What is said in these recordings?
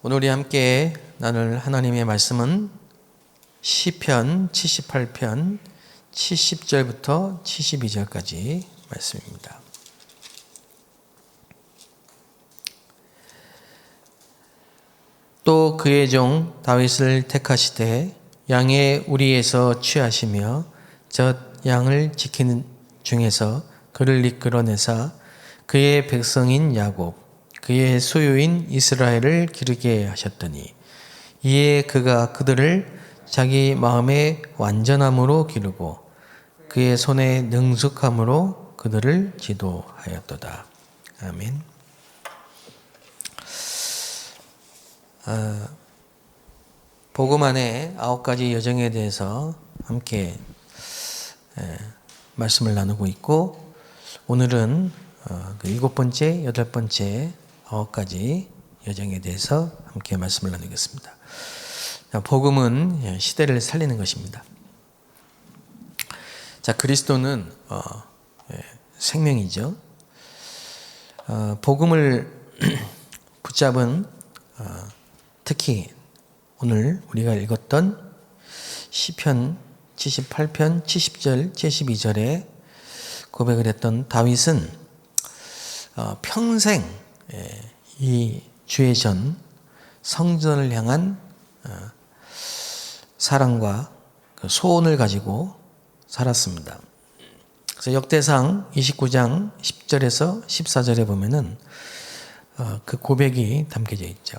오늘 우리 함께 나눌 하나님의 말씀은 시편 78편 70절부터 72절까지 말씀입니다. 또 그의 종 다윗을 택하시되 양의 우리에서 취하시며 젖 양을 지키는 중에서 그를 이끌어내사 그의 백성인 야곱 그의 소유인 이스라엘을 기르게 하셨더니 이에 그가 그들을 자기 마음의 완전함으로 기르고 그의 손의 능숙함으로 그들을 지도하였도다. 아멘. 아, 복음 안에 아홉 가지 여정에 대해서 함께 에, 말씀을 나누고 있고 오늘은 어, 그 일곱 번째, 여덟 번째, 아홉 가지 여정에 대해서 함께 말씀을 나누겠습니다. 자, 복음은 예, 시대를 살리는 것입니다. 자, 그리스도는 어, 예, 생명이죠. 어, 복음을 붙잡은 어, 특히 오늘 우리가 읽었던 시편 78편 70절 72절에 고백을 했던 다윗은 어, 평생 예, 이 주의 전 성전을 향한 어, 사랑과 그 소원을 가지고 살았습니다. 그래서 역대상 29장 10절에서 14절에 보면은 어, 그 고백이 담겨져 있죠.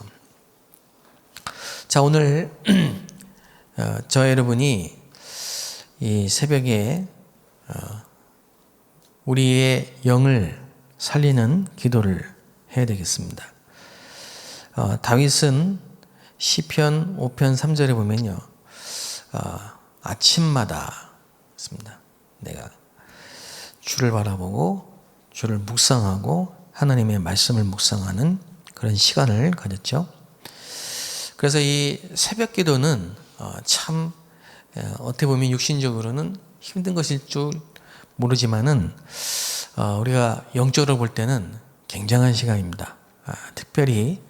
자, 오늘 저 여러분이 이 새벽에 우리의 영을 살리는 기도를 해야 되겠습니다. 어, 다윗은 시편 5편 3절에 보면요. 어, 아침마다 습니다. 내가 주를 바라보고 주를 묵상하고 하나님의 말씀을 묵상하는 그런 시간을 가졌죠. 그래서 이 새벽 기도는 어, 참 어떻게 보면 육신적으로는 힘든 것일 줄 모르지만은 우리가 영적으로 볼 때는 굉장한 시간입니다. 아, 특별히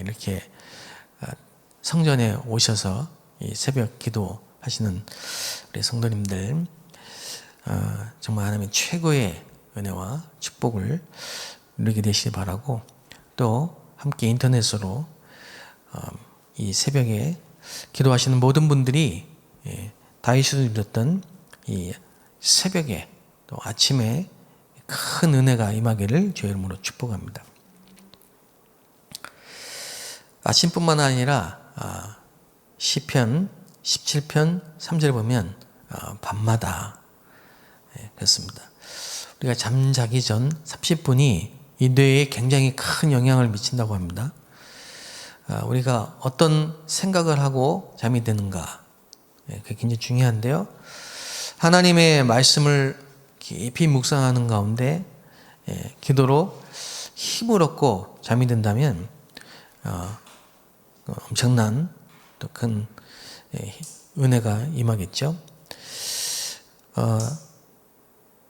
이렇게 아, 성전에 오셔서 새벽 기도 하시는 우리 성도님들 어, 정말 하나님의 최고의 은혜와 축복을 누리게 되시기 바라고 또 함께 인터넷으로 어, 이 새벽에 기도하시는 모든 분들이 예, 다윗이 누렸던 이 새벽에 또 아침에 큰 은혜가 임하기를 주의 이름으로 축복합니다. 아침뿐만 아니라 아, 시편 17편 3절 보면 아, 밤마다 예, 그렇습니다. 우리가 잠자기 전 30분이 이 뇌에 굉장히 큰 영향을 미친다고 합니다. 아, 우리가 어떤 생각을 하고 잠이 드는가 예, 그게 굉장히 중요한데요. 하나님의 말씀을 깊이 묵상하는 가운데 예, 기도로 힘을 얻고 잠이 든다면 어, 어 엄청난 또큰 예, 은혜가 임하겠죠. 어,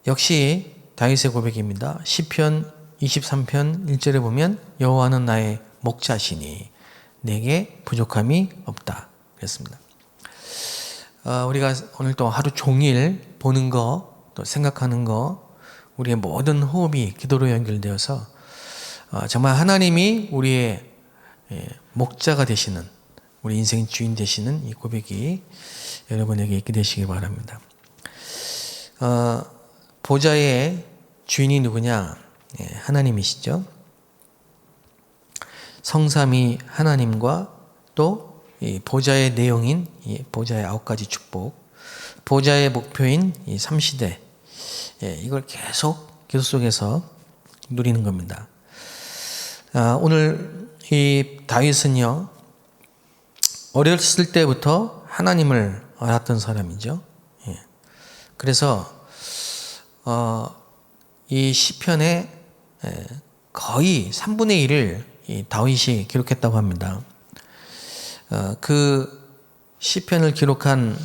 역시 다윗의 고백입니다. 시편 23편 1절에 보면 여호와는 나의 목자시니 내게 부족함이 없다. 그랬습니다. 어, 우리가 오늘 또 하루 종일 보는 거, 또 생각하는 거, 우리의 모든 호흡이 기도로 연결되어서 어, 정말 하나님이 우리의 예, 목자가 되시는 우리 인생 주인 되시는 이 고백이 여러분에게 있게 되시기 바랍니다. 어, 보좌의 주인이 누구냐? 예, 하나님이시죠. 성삼이 하나님과 또 보좌의 내용인 보좌의 아홉 가지 축복, 보좌의 목표인 이 삼시대, 예, 이걸 계속 기도 속에서 누리는 겁니다. 아, 오늘 이 다윗은요, 어렸을 때부터 하나님을 알았던 사람이죠. 예. 그래서 어, 이 시편의 예, 거의 3분의 1을 이 다윗이 기록했다고 합니다. 어, 그 시편을 기록한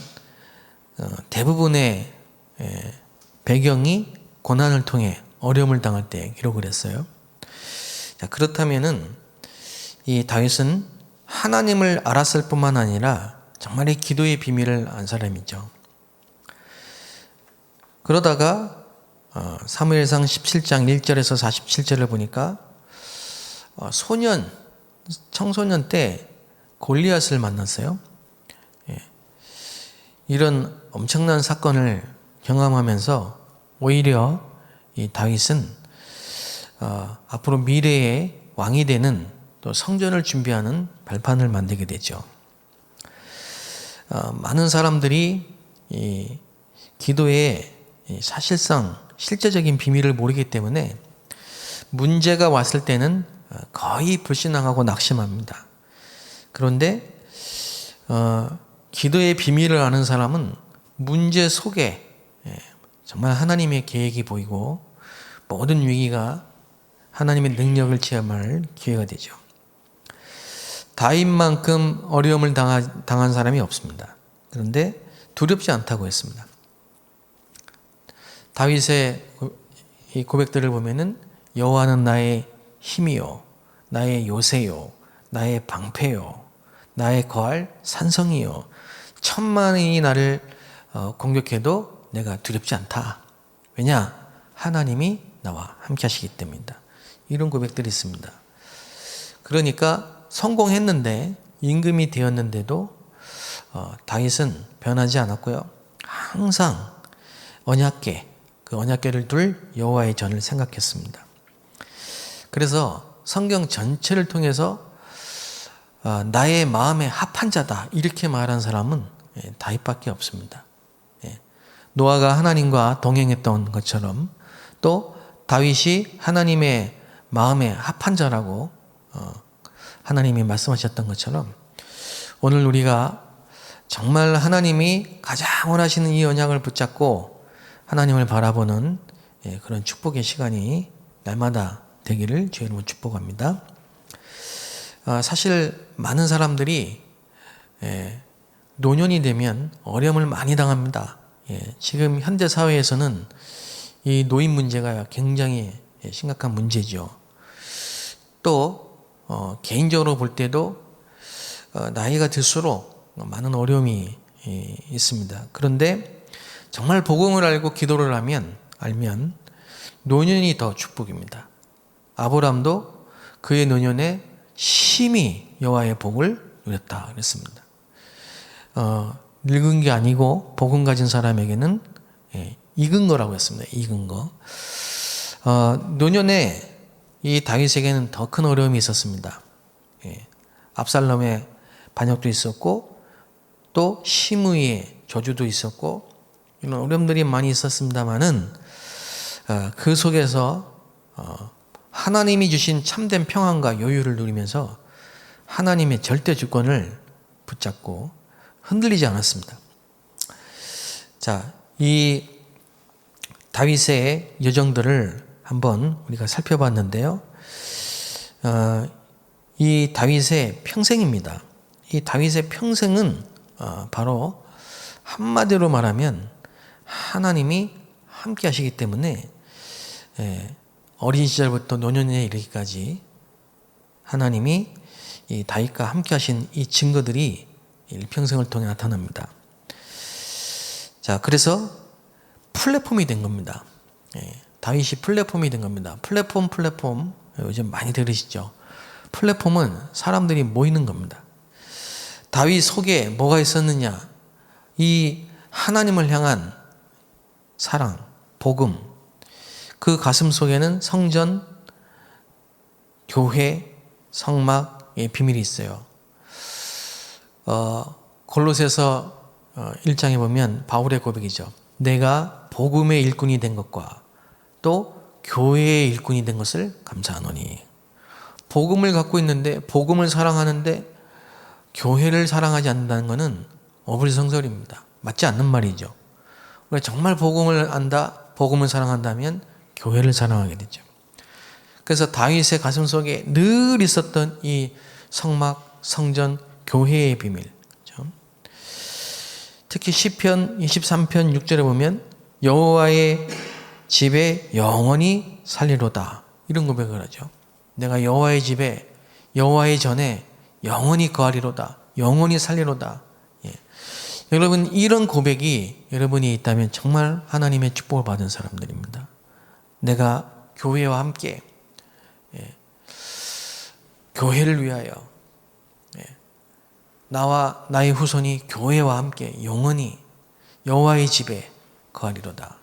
어, 대부분의 예, 배경이 고난을 통해 어려움을 당할 때 기록을 했어요. 자, 그렇다면은 이 다윗은 하나님을 알았을 뿐만 아니라 정말 이 기도의 비밀을 안 사람이죠. 그러다가 어, 사무엘상 17장 1절에서 47절을 보니까 어, 소년 청소년 때 골리앗을 만났어요. 예. 이런 엄청난 사건을 경험하면서 오히려 이 다윗은 어, 앞으로 미래의 왕이 되는 또 성전을 준비하는 발판을 만들게 되죠. 어, 많은 사람들이 이 기도의 사실상 실제적인 비밀을 모르기 때문에 문제가 왔을 때는 거의 불신앙하고 낙심합니다. 그런데 어, 기도의 비밀을 아는 사람은 문제 속에 예, 정말 하나님의 계획이 보이고 모든 위기가 하나님의 능력을 체험할 기회가 되죠. 다윗만큼 어려움을 당하, 당한 사람이 없습니다. 그런데 두렵지 않다고 했습니다. 다윗의 이 고백들을 보면은 여호와는 나의 힘이요, 나의 요새요, 나의 방패요, 나의 거할 산성이요, 천만이 나를 어, 공격해도 내가 두렵지 않다. 왜냐? 하나님이 나와 함께 하시기 때문이다. 이런 고백들이 있습니다. 그러니까 성공했는데 임금이 되었는데도 어, 다윗은 변하지 않았고요. 항상 언약계 그 언약계를 둘 여호와의 전을 생각했습니다. 그래서 성경 전체를 통해서 어, 나의 마음에 합한 자다 이렇게 말한 사람은 예, 다윗밖에 없습니다. 예. 노아가 하나님과 동행했던 것처럼 또 다윗이 하나님의 마음에 합한 자라고 어, 하나님이 말씀하셨던 것처럼 오늘 우리가 정말 하나님이 가장 원하시는 이 언약을 붙잡고 하나님을 바라보는 예, 그런 축복의 시간이 날마다 되기를 이름으로 축복합니다. 아, 사실 많은 사람들이 예, 노년이 되면 어려움을 많이 당합니다. 예, 지금 현대 사회에서는 이 노인 문제가 굉장히 심각한 문제죠. 또 어, 개인적으로 볼 때도 어, 나이가 들수록 많은 어려움이 있습니다. 그런데 정말 복음을 알고 기도를 하면 알면 노년이 더 축복입니다. 아브람도 그의 노년에 심히 여호와의 복을 누렸다 그랬습니다. 어, 늙은 게 아니고 복음 가진 사람에게는 예, 익은 거라고 했습니다. 익은 거. 어, 노년에 이 다윗에게는 더 큰 어려움이 있었습니다. 예, 압살롬의 반역도 있었고 또 시므의 저주도 있었고 이런 어려움들이 많이 있었습니다만은 어, 그 속에서 어, 하나님이 주신 참된 평안과 여유를 누리면서 하나님의 절대 주권을 붙잡고 흔들리지 않았습니다. 자, 이 다윗의 여정들을 한번 우리가 살펴봤는데요. 어, 이 다윗의 평생입니다. 이 다윗의 평생은 어, 바로 한마디로 말하면 하나님이 함께 하시기 때문에 예, 어린 시절부터 노년에 이르기까지 하나님이 이 다윗과 함께 하신 이 증거들이 일평생을 통해 나타납니다. 자, 그래서 플랫폼이 된 겁니다. 예, 다윗이 플랫폼이 된 겁니다. 플랫폼, 플랫폼. 요즘 많이 들으시죠? 플랫폼은 사람들이 모이는 겁니다. 다윗 속에 뭐가 있었느냐? 이 하나님을 향한 사랑, 복음, 그 가슴 속에는 성전, 교회, 성막의 비밀이 있어요. 어, 골로새서 1장에 어, 보면 바울의 고백이죠. 내가 복음의 일꾼이 된 것과 또 교회의 일꾼이 된 것을 감사하노니. 복음을 갖고 있는데 복음을 사랑하는데 교회를 사랑하지 않는다는 것은 어불성설입니다. 맞지 않는 말이죠. 정말 복음을 안다, 복음을 사랑한다면 교회를 사랑하게 되죠. 그래서 다윗의 가슴 속에 늘 있었던 이 성막, 성전, 교회의 비밀. 그렇죠? 특히 시편 23편 6절에 보면 여호와의 집에 영원히 살리로다 이런 고백을 하죠. 내가 여호와의 집에 여호와의 전에 영원히 거하리로다. 영원히 살리로다. 예. 여러분 이런 고백이 여러분이 있다면 정말 하나님의 축복을 받은 사람들입니다. 내가 교회와 함께 예. 교회를 위하여 예. 나와 나의 후손이 교회와 함께 영원히 여호와의 집에 거하리로다.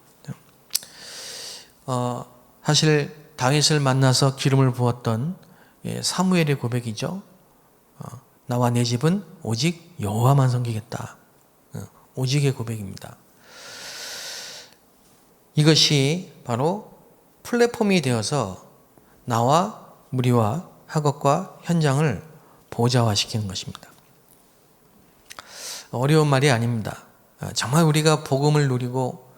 어, 사실 다윗을 만나서 기름을 부었던 예, 사무엘의 고백이죠. 어, 나와 내 집은 오직 여호와만 섬기겠다. 어, 오직의 고백입니다. 이것이 바로 플랫폼이 되어서 나와 무리와 학업과 현장을 보좌화시키는 것입니다. 어려운 말이 아닙니다. 어, 정말 우리가 복음을 누리고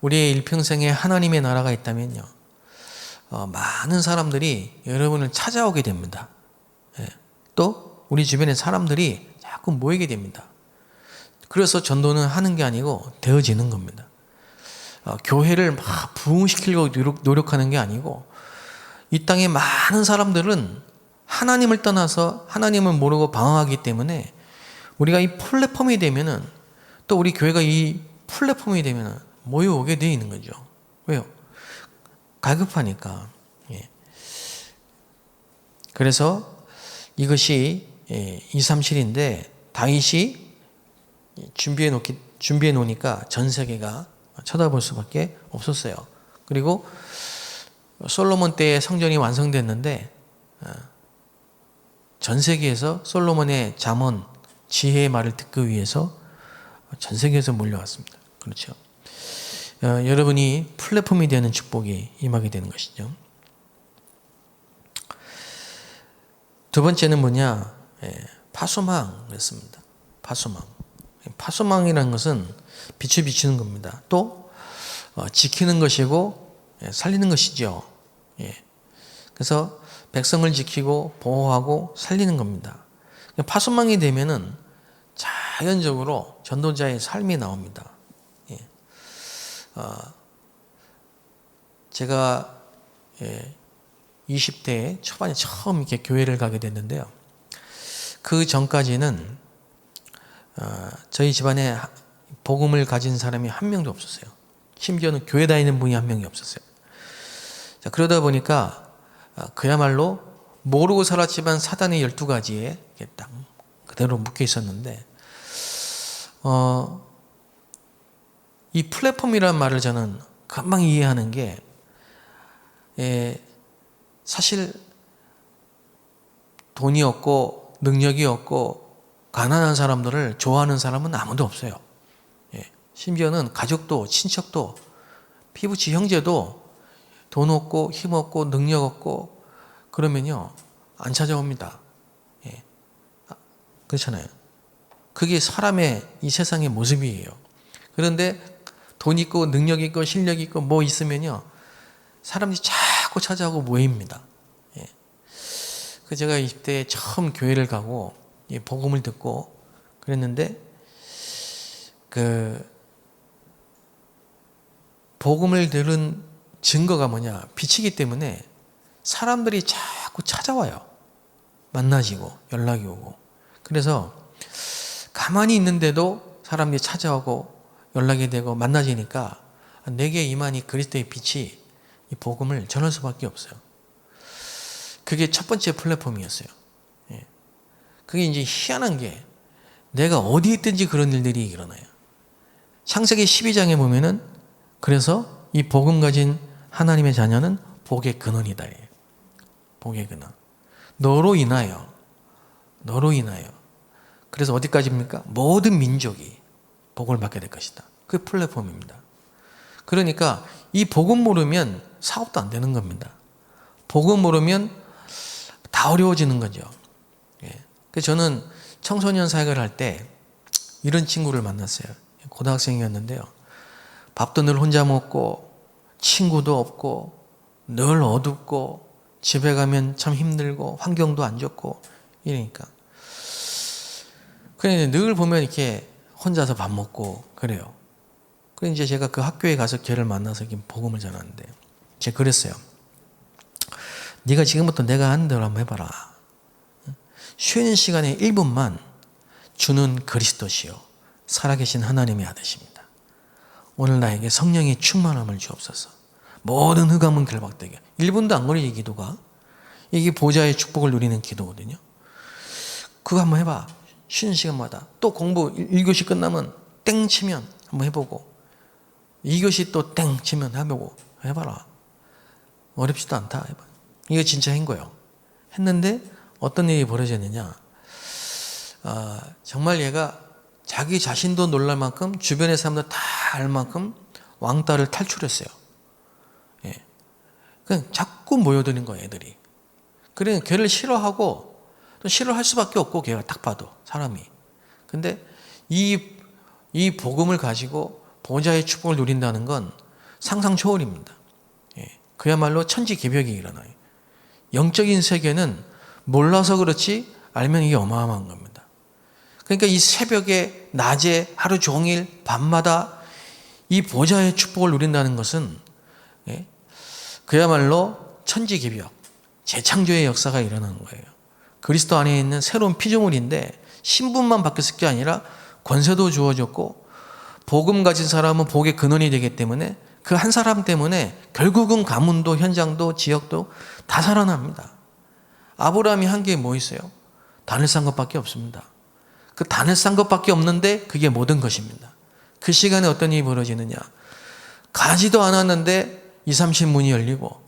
우리의 일평생에 하나님의 나라가 있다면요. 어, 많은 사람들이 여러분을 찾아오게 됩니다. 예. 또 우리 주변의 사람들이 자꾸 모이게 됩니다. 그래서 전도는 하는 게 아니고 되어지는 겁니다. 어, 교회를 막 부흥시키려고 노력, 노력하는 게 아니고 이 땅에 많은 사람들은 하나님을 떠나서 하나님을 모르고 방황하기 때문에 우리가 이 플랫폼이 되면은 또 우리 교회가 이 플랫폼이 되면은 모여오게 되어 있는 거죠. 왜요? 갈급하니까. 예. 그래서 이것이 예, 2, 3, 7인데 다윗이 준비해 놓기 준비해 놓으니까 전 세계가 쳐다볼 수밖에 없었어요. 그리고 솔로몬 때에 성전이 완성됐는데 어, 전 세계에서 솔로몬의 잠언 지혜의 말을 듣기 위해서 전 세계에서 몰려왔습니다. 그렇죠. 어, 여러분이 플랫폼이 되는 축복이 임하게 되는 것이죠. 두 번째는 뭐냐? 예, 파소망이었습니다. 파소망. 파소망이라는 것은 빛을 비추는 겁니다. 또 어, 지키는 것이고 예, 살리는 것이죠. 예. 그래서 백성을 지키고 보호하고 살리는 겁니다. 파소망이 되면은 자연적으로 전도자의 삶이 나옵니다. 예. 어, 제가 예, 20대 초반에 처음 이렇게 교회를 가게 됐는데요. 그 전까지는 어, 저희 집안에 복음을 가진 사람이 한 명도 없었어요. 심지어는 교회 다니는 분이 한 명이 없었어요. 자, 그러다 보니까 어, 그야말로 모르고 살았지만 사단의 12가지에 딱 그대로 묶여 있었는데 어, 이 플랫폼이라는 말을 저는 금방 이해하는 게 예, 사실 돈이 없고 능력이 없고 가난한 사람들을 좋아하는 사람은 아무도 없어요. 예, 심지어는 가족도 친척도 피부치 형제도 돈 없고 힘 없고 능력 없고 그러면요 안 찾아옵니다. 예, 그렇잖아요. 그게 사람의 이 세상의 모습이에요. 그런데 돈 있고 능력 있고 실력 있고 뭐 있으면요 사람들이 자꾸 찾아오고 모입니다. 예. 그 제가 이때 처음 교회를 가고 복음을 듣고 그랬는데 그 복음을 들은 증거가 뭐냐 빛이기 때문에 사람들이 자꾸 찾아와요. 만나지고 연락이 오고 그래서 가만히 있는데도 사람들이 찾아오고 연락이 되고 만나지니까 내게 임하니 그리스도의 빛이 이 복음을 전할 수밖에 없어요. 그게 첫 번째 플랫폼이었어요. 예. 그게 이제 희한한 게 내가 어디 있든지 그런 일들이 일어나요. 창세기 12장에 보면은 그래서 이 복음 가진 하나님의 자녀는 복의 근원이다. 복의 근원. 너로 인하여, 너로 인하여. 그래서 어디까지입니까? 모든 민족이 복을 받게 될 것이다. 그 플랫폼입니다. 그러니까 이 복음 모르면 사업도 안 되는 겁니다. 복음 모르면 다 어려워지는 거죠. 예. 그래서 저는 청소년 사역을 할 때 이런 친구를 만났어요. 고등학생이었는데요. 밥도 늘 혼자 먹고 친구도 없고 늘 어둡고 집에 가면 참 힘들고 환경도 안 좋고 이러니까 그래 늘 보면 이렇게 혼자서 밥 먹고 그래요. 그래 이제 제가 그 학교에 가서 걔를 만나서 복음을 전하는데 제가 그랬어요. 네가 지금부터 내가 하는 대로 한번 해봐라. 쉬는 시간에 1분만 주는 그리스도시요 살아계신 하나님의 아들십니다. 오늘 나에게 성령의 충만함을 주옵소서. 모든 흑암은 결박되게. 1분도 안 걸리지 기도가. 이게 보좌의 축복을 누리는 기도거든요. 그거 한번 해봐. 쉬는 시간마다. 또 공부 1교시 끝나면 땡 치면 한번 해보고. 2교시 또 땡 치면 해보고. 해봐라. 어렵지도 않다. 해봐. 이거 진짜 한 거예요. 했는데 어떤 일이 벌어졌느냐. 아, 정말 얘가 자기 자신도 놀랄 만큼 주변의 사람들 다 알 만큼 왕따를 탈출했어요. 예. 그냥 자꾸 모여드는 거예요, 애들이. 그래 걔를 싫어하고 또 싫어할 수밖에 없고 걔가 딱 봐도 사람이. 근데 이, 이 복음을 가지고 보좌의 축복을 누린다는 건 상상 초월입니다. 예. 그야말로 천지 개벽이 일어나요. 영적인 세계는 몰라서 그렇지 알면 이게 어마어마한 겁니다. 그러니까 이 새벽에 낮에 하루 종일 밤마다 이 보좌의 축복을 누린다는 것은 예, 그야말로 천지기벽 재창조의 역사가 일어나는 거예요. 그리스도 안에 있는 새로운 피조물인데 신분만 바뀌었을 게 아니라 권세도 주어졌고 복음 가진 사람은 복의 근원이 되기 때문에 그 한 사람 때문에 결국은 가문도 현장도 지역도 다 살아납니다. 아브라함이 한 게 뭐 있어요? 단을 싼 것밖에 없습니다. 그 단을 싼 것밖에 없는데 그게 모든 것입니다. 그 시간에 어떤 일이 벌어지느냐. 가지도 않았는데 2, 30문이 열리고?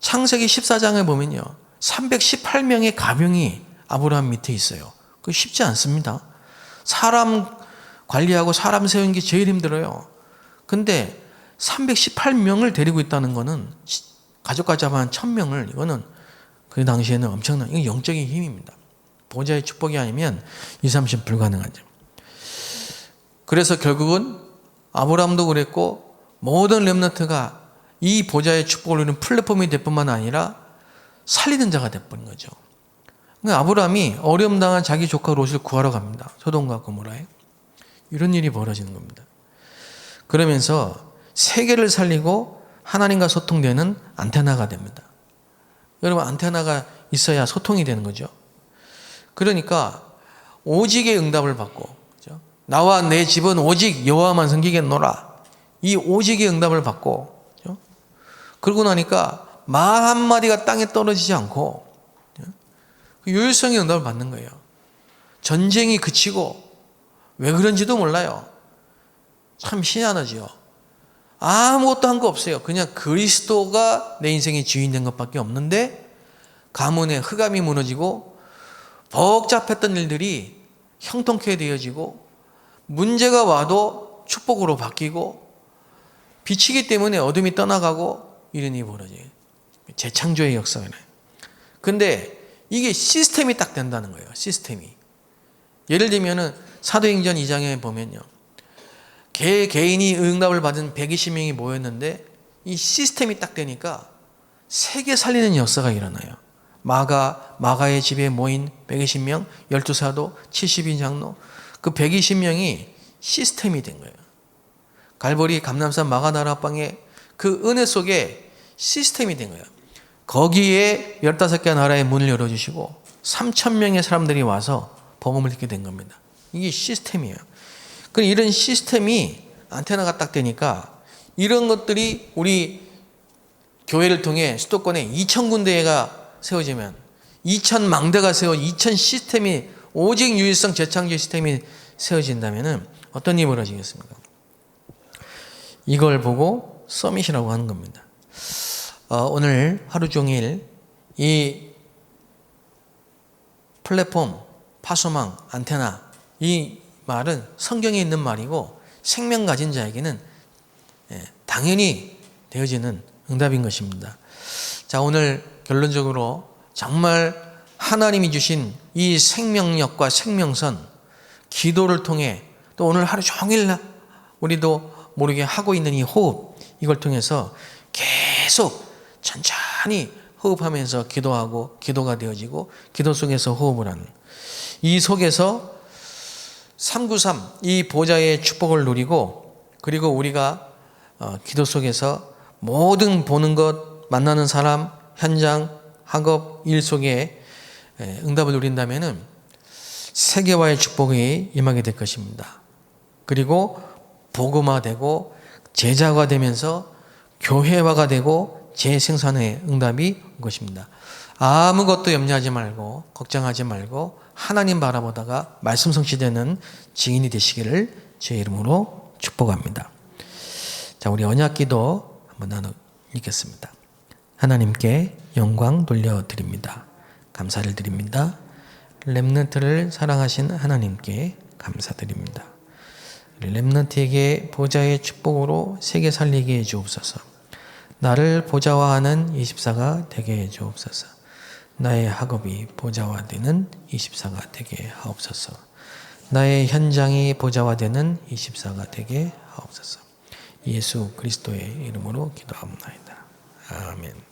창세기 14장에 보면요. 318명의 가병이 아브라함 밑에 있어요. 그 쉽지 않습니다. 사람 관리하고 사람 세우는 게 제일 힘들어요. 근데 318명을 데리고 있다는 거는 하면 1000명을 이거는 그 당시에는 엄청난 이건 영적인 힘입니다. 보좌의 축복이 아니면 2, 30 불가능하죠. 그래서 결국은 아브라함도 그랬고 모든 렘너트가 이 보좌의 축복을 누리는 플랫폼이 될 뿐만 아니라 살리는 자가 돼버린 거죠. 그러니까 아브라함이 어려움 당한 자기 조카 롯을 구하러 갑니다. 소돔과 고모라에. 이런 일이 벌어지는 겁니다. 그러면서 세계를 살리고 하나님과 소통되는 안테나가 됩니다. 여러분 안테나가 있어야 소통이 되는 거죠. 그러니까 오직의 응답을 받고 그죠? 나와 내 집은 오직 여호와만 섬기겠노라. 이 오직의 응답을 받고 그죠? 그러고 나니까 말 한마디가 땅에 떨어지지 않고 그 요율성의 응답을 받는 거예요. 전쟁이 그치고 왜 그런지도 몰라요. 참 희한하지요. 아무것도 한 거 없어요. 그냥 그리스도가 내 인생의 주인 된 것밖에 없는데 가문의 흑암이 무너지고 복잡했던 일들이 형통케 되어지고 문제가 와도 축복으로 바뀌고 빛이기 때문에 어둠이 떠나가고 이런 일이 벌어져요. 재창조의 역사가 나요. 근데 이게 시스템이 딱 된다는 거예요. 시스템이. 예를 들면은 사도행전 2장에 보면요. 개 개인이 응답을 받은 120명이 모였는데 이 시스템이 딱 되니까 세계 살리는 역사가 일어나요. 마가 마가의 집에 모인 120명, 12사도, 70인 장로 그 120명이 시스템이 된 거예요. 갈보리 감남산 마가나라 방에 그 은혜 속에 시스템이 된 거예요. 거기에 15개 나라의 문을 열어주시고 3천 명의 사람들이 와서 복음을 듣게 된 겁니다. 이게 시스템이에요. 그 이런 시스템이 안테나가 딱 되니까 이런 것들이 우리 교회를 통해 수도권에 2천 군데가 세워지면 2천 망대가 세워 2천 시스템이 오직 유일성 재창조 시스템이 세워진다면 어떤 일이 벌어지겠습니까? 이걸 보고 서밋이라고 하는 겁니다. 어, 오늘 하루 종일 이 플랫폼, 파소망, 안테나 이 말은 성경에 있는 말이고 생명 가진 자에게는 예, 당연히 되어지는 응답인 것입니다. 자, 오늘 결론적으로 정말 하나님이 주신 이 생명력과 생명선, 기도를 통해 또 오늘 하루 종일 우리도 모르게 하고 있는 이 호흡, 이걸 통해서 계속 천천히 호흡하면서 기도하고 기도가 되어지고 기도 속에서 호흡을 하는 이 속에서 393, 이 보좌의 축복을 누리고 그리고 우리가 어, 기도 속에서 모든 보는 것, 만나는 사람, 현장, 학업, 일 속에 예, 응답을 누린다면은 세계화의 축복이 임하게 될 것입니다. 그리고 복음화되고 제자가 되면서 교회화가 되고 재생산의 응답이 온 것입니다. 아무것도 염려하지 말고 걱정하지 말고 하나님 바라보다가 말씀 성취되는 증인이 되시기를 제 이름으로 축복합니다. 자, 우리 언약기도 한번 나눠 읽겠습니다. 하나님께 영광 돌려드립니다. 감사를 드립니다. 렘넌트를 사랑하신 하나님께 감사드립니다. 렘넌트에게 보좌의 축복으로 세계 살리게 해 주옵소서. 나를 보좌화하는 24가 되게 해 주옵소서. 나의 학업이 보좌화되는 24가 되게 하옵소서. 나의 현장이 보좌화되는 24가 되게 하옵소서. 예수 그리스도의 이름으로 기도합니다. 아멘.